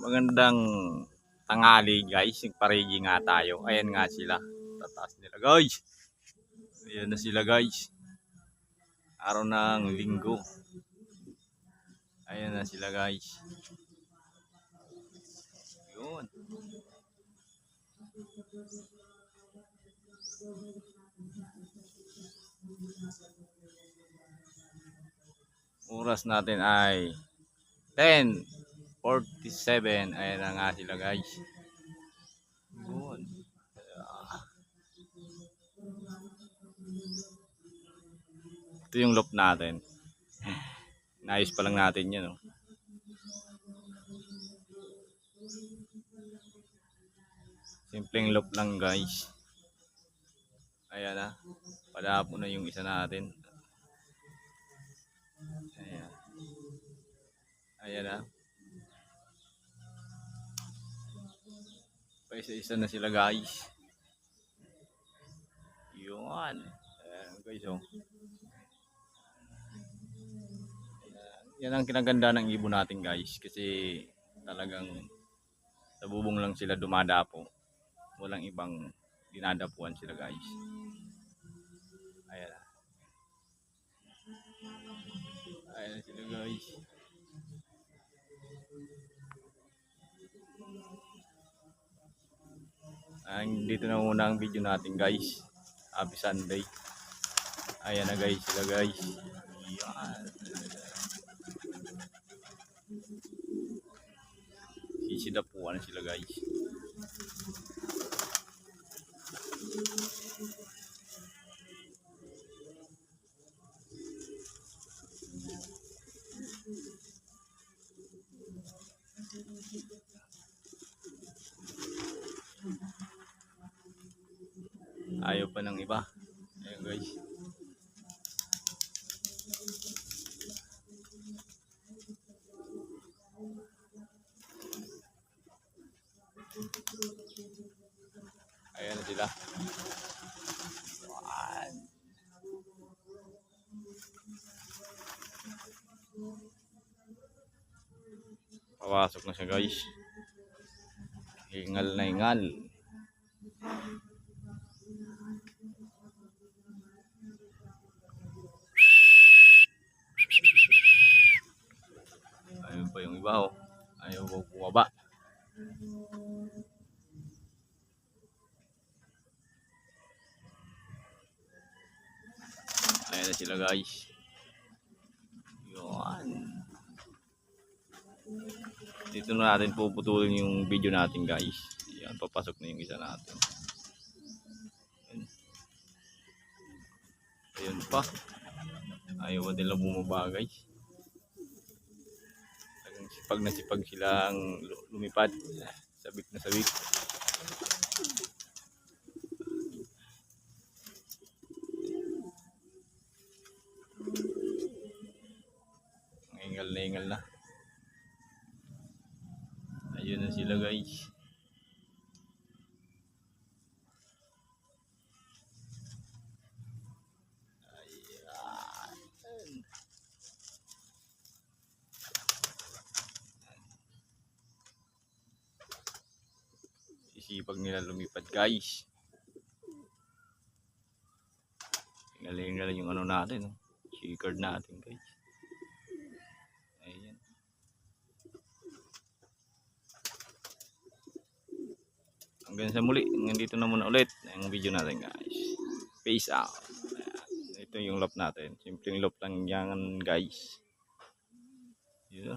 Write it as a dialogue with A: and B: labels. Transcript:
A: magandang tangali guys. Nagparigi nga tayo. Ayan nga sila. Tataas nila guys. Ayan na sila guys. Araw ng linggo. Ayan na sila guys. Yun. Oras natin ay 10.47. Ayan na nga sila guys. Ito yung loop natin. Naayos pa lang natin yun. Oh. Simpleng loop lang guys. Ayan na. Padapo na yung isa natin. Ayan. Ayan na. Paisa-isa na sila guys. Yun. Ayan guys oh. Yan ang kinaganda ng ibon natin guys kasi talagang sa bubong lang sila dumadapo. Walang ibang dinadapuan sila guys. Ayan. Ayan sila guys. Ang dito na muna ang video natin guys. Happy Sunday. Ayan na guys sila guys. Yan. Sisidapuan sila guys. Ayaw pa ng iba. Ayan guys. Ayan na sila. Yan. Pawasok na siya guys. Hingal na hingal. Ayun pa oh. Ayaw bumaba. Ayan na sila guys. Yun. Dito na natin puputulin yung video natin guys. Yan, papasok na yung isa natin. Ayun. Ayun pa. Ayaw nila bumaba guys. Sipag na sipag silang lu- lumipad. Sabik na sabik. Ingal na ingal na. Ayun na sila guys. Sisipag nila lumipad guys. Galing galing yung ano natin. Oh. Checkered natin guys. Ayan. Hanggang sa muli. Nandito na muna ulit ang video natin guys. Peace out. Ito yung loop natin. Simpleng loop lang yan guys. Yun.